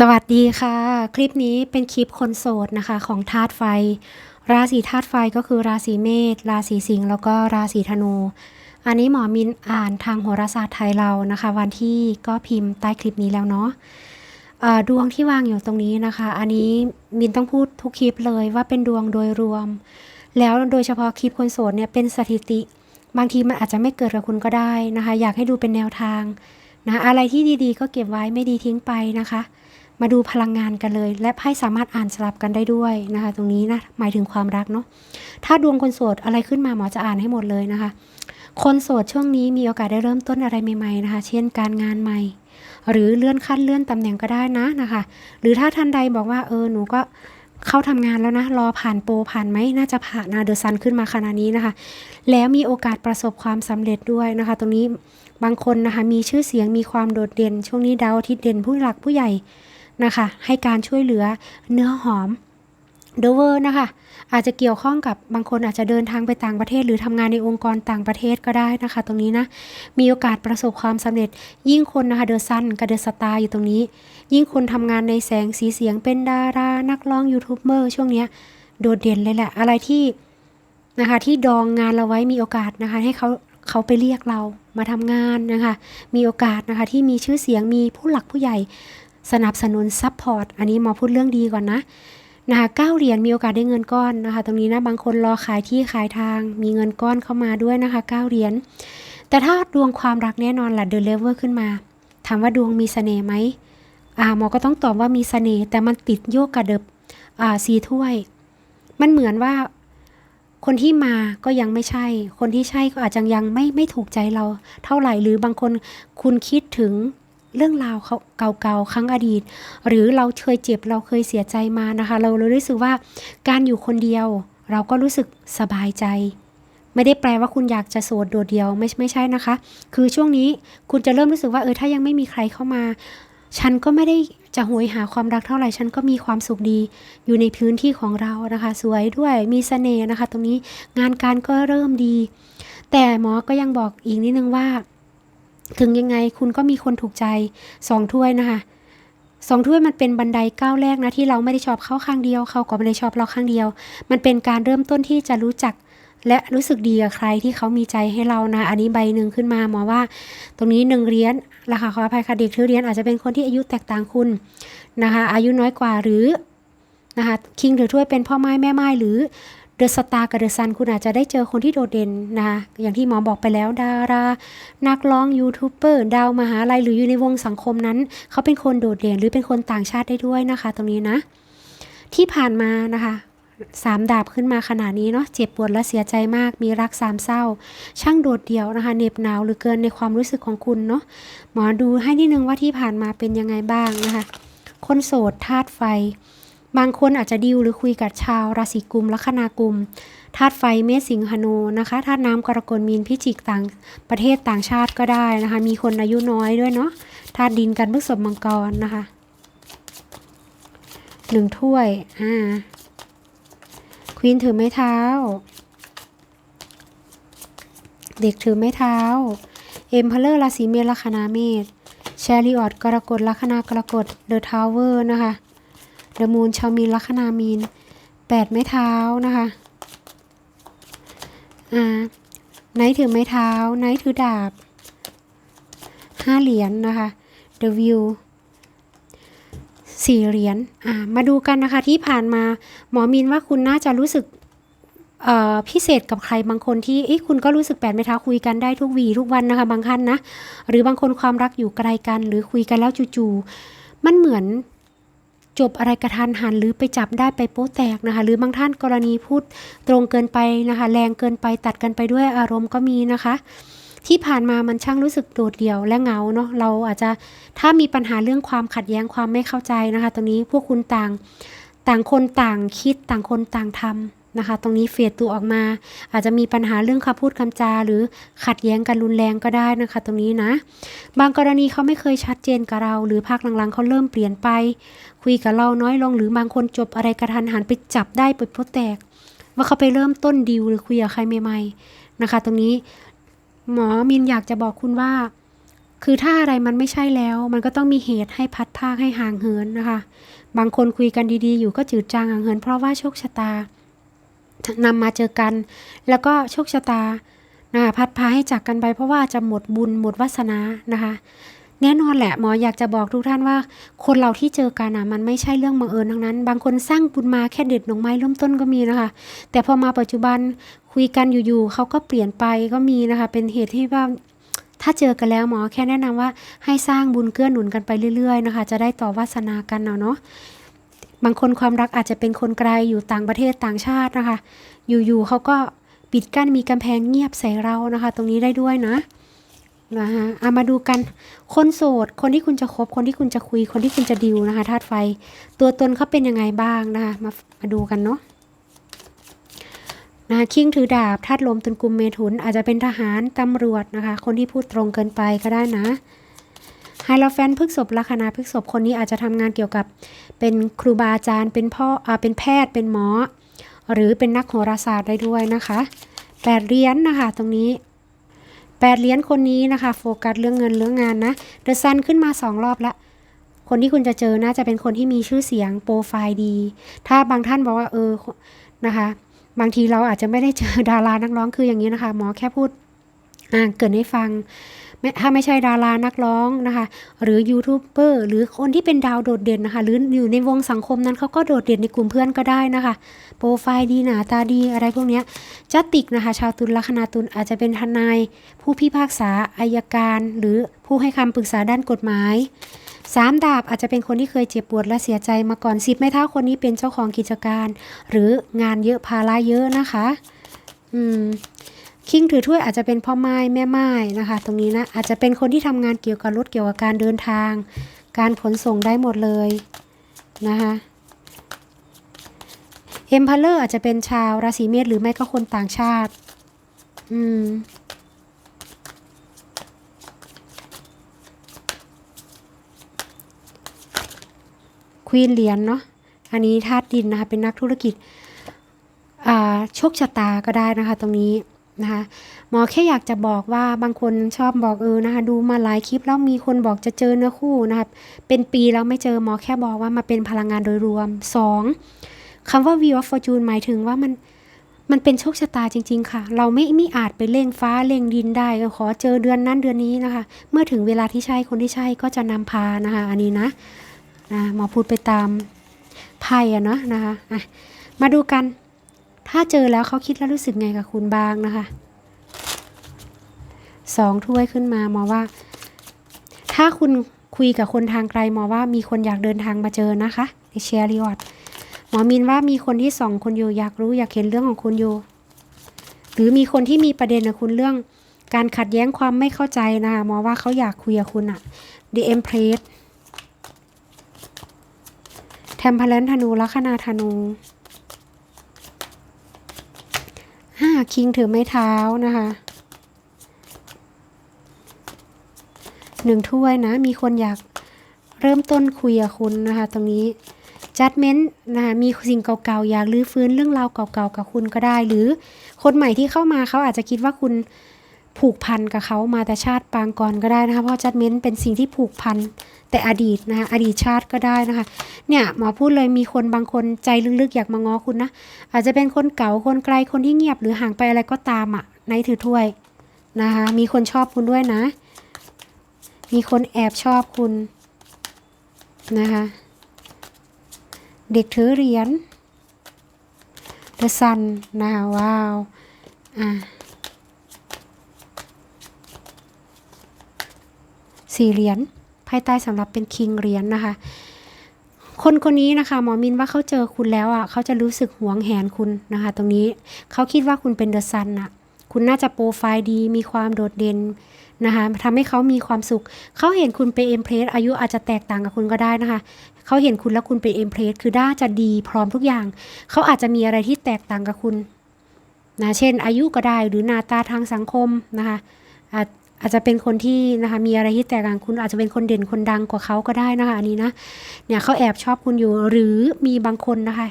สวัสดีค่ะ คลิปนี้เป็นคลิปคนโสดนะคะของธาตุไฟ ราศีธาตุไฟก็คือราศีเมษราศีสิงห์แล้วก็ราศีธนู อันนี้หมอมินอ่านทางโหราศาสตร์ไทยเรานะคะ วันที่ก็พิมพ์ใต้คลิปนี้แล้วเนาะดวงที่วางอยู่ตรงนี้นะคะ อันนี้มินต้องพูดทุกคลิปเลยว่าเป็นดวงโดยรวม แล้วโดยเฉพาะคลิปคนโสดเนี่ยเป็นสถิติ บางทีมันอาจจะไม่เกิดกับคุณก็ได้นะคะ อยากให้ดูเป็นแนวทางนะอะไรที่ดีๆ ก็เก็บไว้ไม่ดีทิ้งไปนะคะ มาดูพลังงานกันเลย และไพ่สามารถอ่านสลับกันได้ด้วยนะคะ ตรงนี้นะหมายถึงความรักเนาะถ้าดวงคนโสดอะไรขึ้นมาหมอจะอ่านให้หมดเลยนะคะ คนโสดช่วงนี้มีโอกาสได้เริ่มต้นอะไรใหม่ๆนะคะ เช่นการงานใหม่ หรือเลื่อนขั้นเลื่อนตำแหน่งก็ได้นะนะคะ หรือถ้าท่านใดบอกว่าเออหนูก็เข้าทำงานแล้วนะ รอผ่านโปรผ่านไหมน่าจะผ่านนะเดอะซันขึ้นมาขนาดนี้นะคะ แล้วมีโอกาสประสบความสำเร็จด้วยนะคะ ตรงนี้บางคนนะคะมีชื่อเสียงมีความโดดเด่น ช่วงนี้ดาวอาทิตย์เด่นผู้หลักผู้ใหญ่ นะคะ ให้การช่วยเหลือเนื้อหอมเดเวอร์นะคะ อาจจะเกี่ยวข้องกับบางคนอาจจะเดินทางไปต่างประเทศ หรือทำงานในองค์กรต่างประเทศก็ได้นะคะ ตรงนี้นะ มีโอกาสประสบความสำเร็จยิ่งคนนะคะเดอะซันกับเดอะสตาร์อยู่ตรงนี้ ยิ่งคนทำงานในแสงสีเสียงเป็นดารา นักร้องยูทูบเบอร์ช่วงเนี้ยโดดเด่นเลยแหละอะไรที่นะคะที่ดองงานเราไว้มีโอกาสนะคะ ให้เขาเขาไปเรียกเรามาทำงานนะคะ มีโอกาสนะคะที่มีชื่อเสียงมีผู้หลักผู้ใหญ่ สนับสนุนซัพพอร์ตอันนี้หมอพูดเรื่องดีก่อนนะนะคะเก้าเหรียญมีโอกาสได้เงินก้อนนะคะ ตรงนี้นะบางคนรอขายที่ขายทาง มีเงินก้อนเข้ามาด้วยนะคะเก้าเหรียญแต่ถ้าดวงความรักแน่นอนล่ะเด e เลเวอร์ขึ้นมา ถามว่าดวงมีเสน่ห์ไหมอ่าหมอก็ต้องตอบว่ามีเสน่ห์แต่มันติดโยกกระเดิบอ่าสีถ้วย มันเหมือนว่าคนที่มาก็ยังไม่ใช่ คนที่ใช่ก็อาจจะยังไม่ไม่ถูกใจเราเท่าไหร่หรือบางคนคุณคิดถึง เรื่องราวเขาเก่าๆครั้งอดีต หรือเราเคยเจ็บเราเคยเสียใจมานะคะ เราเรารู้สึกว่าการอยู่คนเดียว เราก็รู้สึกสบายใจ ไม่ได้แปลว่าคุณอยากจะโสดโดดเดียวไม่ไม่ใช่นะคะ คือช่วงนี้คุณจะเริ่มรู้สึกว่าเออถ้ายังไม่มีใครเข้ามา ฉันก็ไม่ได้จะโหยหาความรักเท่าไหร่ฉันก็มีความสุขดี อยู่ในพื้นที่ของเรานะคะ สวยด้วยมีเสน่ห์นะคะ ตรงนี้งานการก็เริ่มดี แต่หมอก็ยังบอกอีกนิดนึงว่า ถึงยังไงคุณก็มีคนถูกใจสองถ้วยนะคะสองถ้วยมันเป็นบันไดก้าวแรกนะที่เราไม่ได้ชอบเขาข้างเดียวเขาก็ไม่ได้ชอบเราข้างเดียว มันเป็นการเริ่มต้นที่จะรู้จักและรู้สึกดีกับใครที่เขามีใจให้เรานะ อันนี้ใบหนึ่งขึ้นมาหมอว่า ตรงนี้หนึ่งเหรียญราคาขออภัยค่ะเด็กถือเหรียญอาจจะเป็นคนที่อายุแตกต่างคุณนะคะ อายุน้อยกว่าหรือนะคะคิงถือถ้วยเป็นพ่อไม้แม่ไม้หรือ เดอะสตาร์กับเดอะซันคุณอาจจะได้เจอคนที่โดดเด่นนะคะอย่างที่หมอบอกไปแล้วดารา นักร้องยูทูบเบอร์ดาวมหาลัยหรืออยู่ในวงสังคมนั้น เขาเป็นคนโดดเด่นหรือเป็นคนต่างชาติได้ด้วยนะคะ ตรงนี้นะ ที่ผ่านมานะคะสามดาบขึ้นมาขนาดนี้เนาะเจ็บปวดและเสียใจมาก มีรักสามเศร้า ช่างโดดเดี่ยวนะคะเหน็บหนาวหรือเกินในความรู้สึกของคุณเนาะหมอดูให้นิดนึงว่าที่ผ่านมาเป็นยังไงบ้างนะคะ คนโสดธาตุไฟ บางคนอาจจะดิวหรือคุยกับชาวราศีกุมลัคนากุมธาตุไฟเมษสิงหนูนะคะธาตุน้ำกรกฎมีนพิจิกต่างประเทศต่างชาติก็ได้นะคะ มีคนอายุน้อยด้วยเนาะธาตุดินกันพฤษภมังกรนะคะหนึ่งถ้วยอ่าควีนถือไม้เท้า เด็กถือไม้เท้า เอ็มพเลอร์ราศีเมษลัคนาเมษแชริออตกรกฎลัคนากรกฎเดอะทาวเวอร์นะคะ เดอะมูนชาวมีนลัคนามีนแปดไม้เท้านะคะอ่าไนท์ถือไม้เท้าไนท์ถือดาบห้าเหรียญนนะคะเดอะวิวสี่เหรียญอ่ามาดูกันนะคะที่ผ่านมาหมอมินว่าคุณน่าจะรู้สึกเอ่อพิเศษกับใครบางคนที่เอ้คุณก็รู้สึกแปดไม้เท้าคุยกันได้ทุกวีทุกวันนะคะบางท่านนะ หรือบางคนความรักอยู่ไกลกัน หรือคุยกันแล้วจู่ๆมันเหมือน จบอะไรกระทันหันหรือไปจับได้ไปโป๊แตกนะคะ หรือบางท่านกรณีพูดตรงเกินไปนะคะ แรงเกินไปตัดกันไปด้วยอารมณ์ก็มีนะคะ ที่ผ่านมามันช่างรู้สึกโดดเดี่ยวและเหงาเนาะเราอาจจะถ้ามีปัญหาเรื่องความขัดแย้งความไม่เข้าใจนะคะ ตรงนี้พวกคุณต่าง ต่างคนต่างคิดต่างคนต่างทำ นะคะ ตรงนี้เฟดตัวออกมา อาจจะมีปัญหาเรื่องคำพูดคำจา หรือขัดแย้งกันรุนแรงก็ได้นะคะ ตรงนี้นะ บางกรณีเขาไม่เคยชัดเจนกับเรา หรือภาคหลังๆเขาเริ่มเปลี่ยนไป คุยกับเราน้อยลง หรือบางคนจบอะไรกระทันหันไปจับได้ไปโพแตก ว่าเขาไปเริ่มต้นดีลหรือคุยกับใครใหม่ๆนะคะ ตรงนี้หมอมินอยากจะบอกคุณว่า คือถ้าอะไรมันไม่ใช่แล้ว มันก็ต้องมีเหตุให้พัดพากให้ห่างเหินนะคะ บางคนคุยกันดีๆ อยู่ก็จืดจางห่างเหินเพราะว่าโชคชะตา นำมาเจอกัน แล้วก็โชคชะตานะคะพัดพาให้จากกันไปเพราะว่าจะหมดบุญหมดวาสนานะคะแน่นอนแหละหมออยากจะบอกทุกท่านว่า คนเราที่เจอกันอะมันไม่ใช่เรื่องบังเอิญทั้งนั้น บางคนสร้างบุญมาแค่เด็ดดอกไม้เริ่มต้นก็มีนะคะ แต่พอมาปัจจุบันคุยกันอยู่ๆเขาก็เปลี่ยนไปก็มีนะคะ เป็นเหตุที่ว่าถ้าเจอกันแล้วหมอแค่แนะนำว่าให้สร้างบุญเกื้อหนุนกันไปเรื่อยๆนะคะ จะได้ต่อวาสนากันเนาะเนาะ บางคนความรักอาจจะเป็นคนไกลอยู่ต่างประเทศต่างชาตินะคะ อยู่ๆเขาก็ปิดกั้นมีกำแพงเงียบใส่เรานะคะ ตรงนี้ได้ด้วยนะนะคะเอามาดูกันคนโสด คนที่คุณจะคบ คนที่คุณจะคุย คนที่คุณจะดิวนะคะธาตุไฟ ตัวตนเขาเป็นยังไงบ้างนะคะ มามาดูกันเนาะนะคะคิงถือดาบธาตุลมตุนกุมเมถุน อาจจะเป็นทหารตำรวจนะคะ คนที่พูดตรงเกินไปก็ได้นะ ไฮโลแฟนพฤกษบลัคนาพฤกษบคนนี้อาจจะทำงานเกี่ยวกับเป็นครูบาอาจารย์ เป็นพ่ออ่าเป็นแพทย์ เป็นหมอ หรือเป็นนักโหราศาสตร์ได้ด้วยนะคะแปดเหรียญนนะคะตรงนี้แปดเหรียญคนนี้นะคะโฟกัสเรื่องเงินเรื่องงานนะเดอะซันขึ้นมาสองรอบละคนที่คุณจะเจอน่าจะเป็นคนที่มีชื่อเสียงโปรไฟล์ดี ถ้าบางท่านบอกว่าเออนะคะ บางทีเราอาจจะไม่ได้เจอดารานักร้องคืออย่างนี้นะคะ หมอแค่พูดอ่าเกรินให้ฟัง ถ้าไม่ใช่ดารานักร้องนะคะ หรือยูทูบเบอร์หรือคนที่เป็นดาวโดดเด่นนะคะ หรืออยู่ในวงสังคมนั้นเขาก็โดดเด่นในกลุ่มเพื่อนก็ได้นะคะ โปรไฟล์ดีหนาตาดีอะไรพวกนี้จัติกนะคะ ชาวตุลลัคนาตุลอาจจะเป็นทนาย ผู้พิพากษาอายการ หรือผู้ให้คำปรึกษาด้านกฎหมายสามดาบอาจจะเป็นคนที่เคยเจ็บปวดและเสียใจมาก่อนสิบไม่เท่าคนนี้เป็นเจ้าของกิจการ หรืองานเยอะภาระเยอะนะคะ อืม คิงถือถ้วยอาจจะเป็นพ่อไม้แม่ไม้นะคะ ตรงนี้นะอาจจะเป็นคนที่ทำงานเกี่ยวกับรถเกี่ยวกับการเดินทาง การขนส่งได้หมดเลยนะคะเอ็มพาเลอร์อาจจะเป็นชาวราศีเมษหรือไม่ก็คนต่างชาติ อืมควีนเหรียญเนาะ อันนี้ธาตุดินนะคะ เป็นนักธุรกิจ อ่า โชคชะตาก็ได้นะคะ ตรงนี้ นะคะหมอแค่อยากจะบอกว่าบางคนชอบบอกเออนะคะดูมาหลายคลิปแล้วมีคนบอกจะเจอเนื้อคู่นะคะเป็นปีแล้วไม่เจอหมอแค่บอกว่ามาเป็นพลังงานโดยรวมสองคำว่า view of fortune หมายถึงว่ามันมันเป็นโชคชะตาจริง ๆ ค่ะ เราไม่ไม่อาจไปเร่งฟ้าเร่งดินได้ขอเจอเดือนนั้นเดือนนี้นะคะ เมื่อถึงเวลาที่ใช่คนที่ใช่ก็จะนำพานะคะ อันนี้นะนะหมอพูดไปตามไพ่อะเนาะนะคะะมาดูกัน ถ้าเจอแล้วเขาคิดแล้วรู้สึกไงกับคุณบ้างนะคะสองถ้วยขึ้นมาหมอว่า ถ้าคุณคุยกับคนทางไกลหมอว่ามีคนอยากเดินทางมาเจอนะคะในแชร์รีวอดหมอมินว่ามีคนที่สองคนอยู่อยากรู้อยากเห็นเรื่องของคุณอยู่ หรือมีคนที่มีประเด็นกับคุณเรื่อง การขัดแย้งความไม่เข้าใจนะคะหมอว่าเขาอยากคุยกับคุณอะ The Empress แทมเพลนธนูลัคนาธนู ห้าคิงถือไม้เท้านะคะหนึ่งถ้วยนะ มีคนอยากเริ่มต้นคุยกับคุณนะคะ ตรงนี้จัดเม้นนะคะมีสิ่งเก่าๆ อยากลื้อฟื้นเรื่องราวเก่าๆ กับคุณก็ได้ หรือคนใหม่ที่เข้ามาเขาอาจจะคิดว่าคุณ ผูกพันกับเขามาแต่ชาติปางก่อนก็ได้นะคะเพราะจัดเม้นเป็นสิ่งที่ผูกพันแต่อดีตนะคะอดีตชาติก็ได้นะคะ เนี่ยหมอพูดเลยมีคนบางคนใจลึกๆ อยากมาง้อคุณนะ อาจจะเป็นคนเก่าคนไกลคนที่เงียบหรือห่างไปอะไรก็ตามอะ่ะในถือถ้วยนะคะมีคนชอบคุณด้วยนะ มีคนแอบชอบคุณนะคะเด็กถือเหรียญ The Sun นะคะว้าวอ่า สี่เหรียญภายใต้สำหรับเป็นคิงเหรียญนนะคะ คนคนนี้นะคะหมอมินว่าเขาเจอคุณแล้วอะ่ะเขาจะรู้สึกหวงแหนคุณนะคะ ตรงนี้เขาคิดว่าคุณเป็นเดอะซันอะคุณน่าจะโปรไฟล์ดีมีความโดดเด่นนะคะทำให้เขามีความสุข เขาเห็นคุณเป็นเอ็มเพลสอายุอาจจะแตกต่างกับคุณก็ได้นะคะ เขาเห็นคุณแล้วคุณเป็นเอ็มเพลสคือด้าจะดีพร้อมทุกอย่าง เขาอาจจะมีอะไรที่แตกต่างกับคุณนะ เช่น อายุก็ได้หรือหน้าตาทางสังคมนะคะะ อาจจจะเป็นคนที่นะคะมีอะไรที่แตกต่างคุณอาจจะเป็นคนเด่นคนดังกว่าเขาก็ได้นะคะอันนี้นะเนี่ยเขาแอบชอบคุณอยู่หรือมีบางคนนะคะ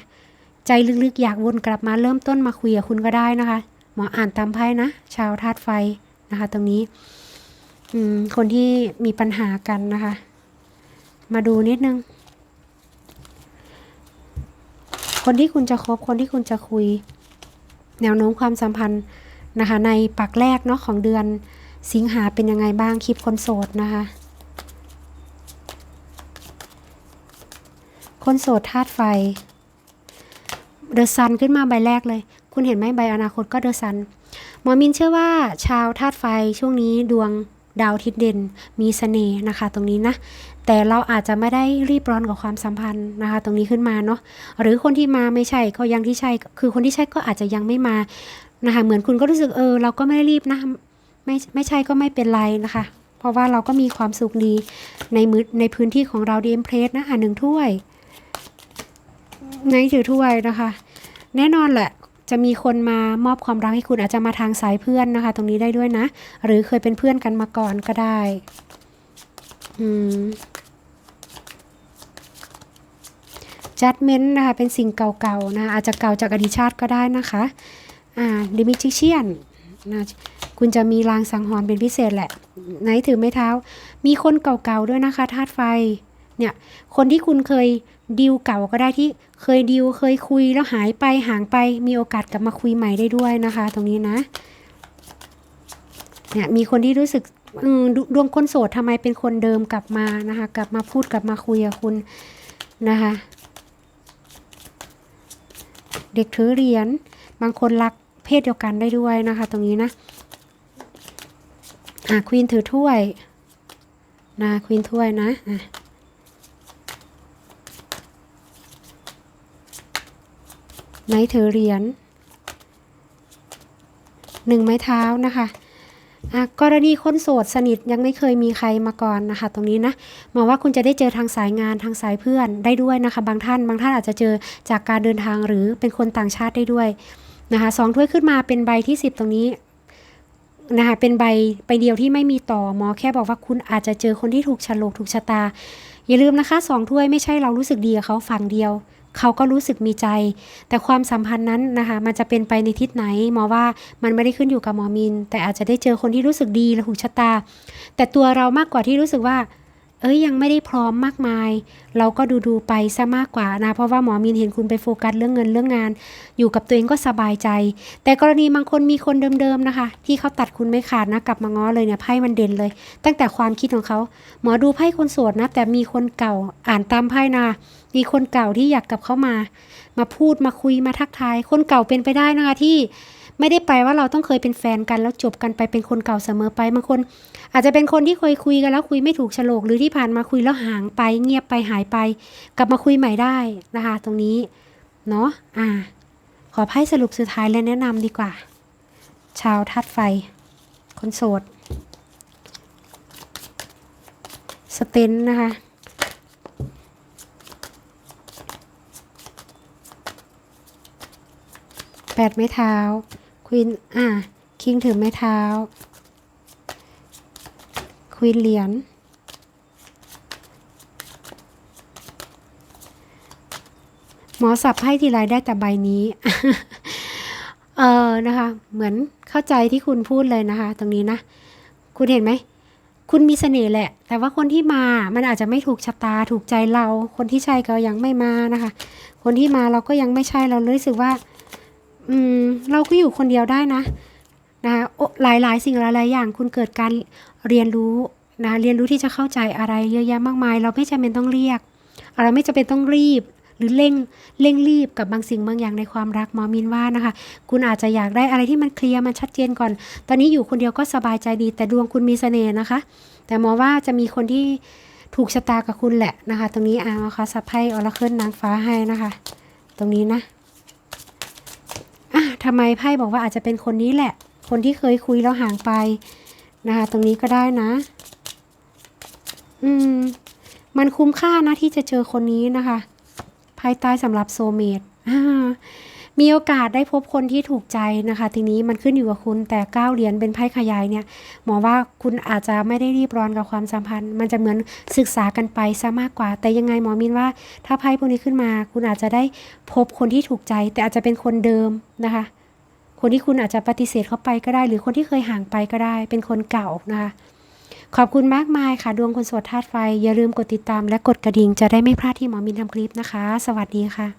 ใจลึกๆอยากวนกลับมาเริ่มต้นมาคุยกับคุณก็ได้นะคะหมออ่านตามไพ่นะ ชาวธาตุไฟนะคะ ตรงนี้อืมคนที่มีปัญหากันนะคะ มาดูนิดนึง คนที่คุณจะคบคนที่คุณจะคุย แนวโน้มความสัมพันธ์นะคะ ในปักแรกเนาะของเดือน สิงหาเป็นยังไงบ้างคลิปคนโสดนะคะ คนโสดธาตุไฟ เดอะซันขึ้นมาใบแรกเลย คุณเห็นไหมใบอนาคตก็เดอะซันหมอมินเชื่อว่าชาวธาตุไฟช่วงนี้ดวงดาวทิตย์เด่นมีเสน่ห์นะคะ ตรงนี้นะ แต่เราอาจจะไม่ได้รีบร้อนกับความสัมพันธ์นะคะ ตรงนี้ขึ้นมาเนาะหรือคนที่มาไม่ใช่ก็ยังที่ใช่คือคนที่ใช่ก็อาจจะยังไม่มานะคะเหมือนคุณก็รู้สึกเออเราก็ไม่ได้รีบนะ ไม่ไม่ใช่ก็ไม่เป็นไรนะคะ เพราะว่าเราก็มีความสุขดีในมือในพื้นที่ของเราดีเอ็มเพลสนะคะหนึ่งถ้วยในถือถ้วยนะคะ แน่นอนแหละจะมีคนมามอบความรักให้คุณอาจจะมาทางสายเพื่อนนะคะ ตรงนี้ได้ด้วยนะ หรือเคยเป็นเพื่อนกันมาก่อนก็ได้ อืมจัดเมนต์นะคะ เป็นสิ่งเก่าๆนะ อาจจะเก่าจากอดีตชาติก็ได้นะคะ อ่าดิมิจิเชียนนะ คุณจะมีรางสังหรณ์เป็นพิเศษแหละ ไหนถือไม้เท้า มีคนเก่าๆด้วยนะคะธาตุไฟ เนี่ย คนที่คุณเคยดีลเก่าก็ได้ที่เคยดีลเคยคุยแล้วหายไปห่างไป มีโอกาสกลับมาคุยใหม่ได้ด้วยนะคะ ตรงนี้นะ เนี่ยมีคนที่รู้สึกดดวงคนโสดทำไมเป็นคนเดิมกลับมานะคะ กลับมาพูดกลับมาคุยกับคุณนะคะ เด็กถือเหรียญบางคนรักเพศเดียวกันได้ด้วยนะคะ ตรงนี้นะ อะควีนถือถ้วยนะควีนถ้วยนะอะไม้ถือเหรียญหนึ่งไม้เท้านะคะอะกรณีคนโสดสนิทยังไม่เคยมีใครมาก่อนนะคะ ตรงนี้นะหมายว่าคุณจะได้เจอทางสายงานทางสายเพื่อนได้ด้วยนะคะ บางท่านบางท่านอาจจะเจอจากการเดินทางหรือเป็นคนต่างชาติได้ด้วยนะคะสองถ้วยขึ้นมาเป็นใบที่สิบตรงนี้ นะคะเป็นใบใบเดียวที่ไม่มีต่อหมอแค่บอกว่าคุณอาจจะเจอคนที่ถูกฉลกถูกชะตา อย่าลืมนะคะสองถ้วยไม่ใช่เรารู้สึกดีกับเขาฝั่งเดียว เขาก็รู้สึกมีใจ แต่ความสัมพันธ์นั้นนะคะมันจะเป็นไปในทิศไหนหมอว่ามันไม่ได้ขึ้นอยู่กับหมอมิน แต่อาจจะได้เจอคนที่รู้สึกดีและถูกชะตา แต่ตัวเรามากกว่าที่รู้สึกว่า เอ้ยยังไม่ได้พร้อมมากมาย เราก็ดูดูๆไปซะมากกว่านะ เพราะว่าหมอมินเห็นคุณไปโฟกัสเรื่องเงินเรื่องงาน อยู่กับตัวเองก็สบายใจ แต่กรณีบางคนมีคนเดิมๆนะคะ ที่เขาตัดคุณไม่ขาดนะกลับมาง้อเลยเนี่ยไพ่มันเด่นเลย ตั้งแต่ความคิดของเขาหมอดูไพ่คนโสดนะ แต่มีคนเก่าอ่านตามไพ่นะมีคนเก่าที่อยากกลับเข้ามา มาพูดมาคุยมาทักทาย คนเก่าเป็นไปได้นะคะที่ ไม่ได้ไปว่าเราต้องเคยเป็นแฟนกันแล้วจบกันไปเป็นคนเก่าเสมอไปบางคน อาจจะเป็นคนที่เคยคุยกันแล้วคุยไม่ถูกโฉลกหรือที่ผ่านมาคุยแล้วห่างไป เงียบไปหายไป กลับมาคุยใหม่ได้นะคะ ตรงนี้เนาะอ่า ขอไพ่สรุปสุดท้ายและแนะนำดีกว่า ชาวธาตุไฟ คนโสดสเตนนะคะแปดไม้เท้า วีนอ่าคิงถือไม้เท้าควีนเหรียญหมอสับให้ทีไรได้แต่ใบนี้ เออนะคะ เหมือนเข้าใจที่คุณพูดเลยนะคะ ตรงนี้นะ คุณเห็นไหม คุณมีเสน่ห์แหละ แต่ว่าคนที่มา มันอาจจะไม่ถูกชะตา ถูกใจเรา คนที่ใช่ก็ยังไม่มานะคะ คนที่มาเราก็ยังไม่ใช่ เรารู้สึกว่า อืมเราก็อยู่คนเดียวได้นะนะคะหลายหลายสิ่งหลายหลายอย่างคุณเกิดการเรียนรู้นะเรียนรู้ที่จะเข้าใจอะไรเยอะแยะมากมาย เราไม่จำเป็นต้องเรียก เราไม่จำเป็นต้องรีบหรือเร่งเร่งรีบกับบางสิ่งบางอย่างในความรักหมอมินว่านะคะ คุณอาจจะอยากได้อะไรที่มันเคลียร์มันชัดเจนก่อน ตอนนี้อยู่คนเดียวก็สบายใจดี แต่ดวงคุณมีเสน่ห์นะคะ แต่หมอว่าจะมีคนที่ถูกชะตากับคุณแหละนะคะ ตรงนี้อ่าค่ะสับไพ่ออราเคิลนางฟ้าให้นะคะ ตรงนี้นะ ทำไมไพ่บอกว่าอาจจะเป็นคนนี้แหละ คนที่เคยคุยแล้วห่างไปนะคะ ตรงนี้ก็ได้นะ อืม มันคุ้มค่านะที่จะเจอคนนี้นะคะ ภายใต้สำหรับโซเมดอ่า มีโอกาสได้พบคนที่ถูกใจนะคะ ทีนี้มันขึ้นอยู่กับคุณแต่ก้าเหรียญเป็นไพ่ขยายเนี่ยหมอว่าคุณอาจจะไม่ได้รีบร้อนกับความสัมพันธ์ มันจะเหมือนศึกษากันไปซะมากกว่า แต่ยังไงหมอมินว่า ถ้าไพ่พวกนี้ขึ้นมา คุณอาจจะได้พบคนที่ถูกใจ แต่อาจจะเป็นคนเดิมนะคะ คนที่คุณอาจจะปฏิเสธเขาไปก็ได้ หรือคนที่เคยห่างไปก็ได้ เป็นคนเก่านะคะขอบคุณมากมายค่ะ ดวงคนโสดธาตุไฟ อย่าลืมกดติดตามและกดกระดิ่งจะได้ไม่พลาดที่หมอมินทำคลิปนะคะ สวัสดีค่ะ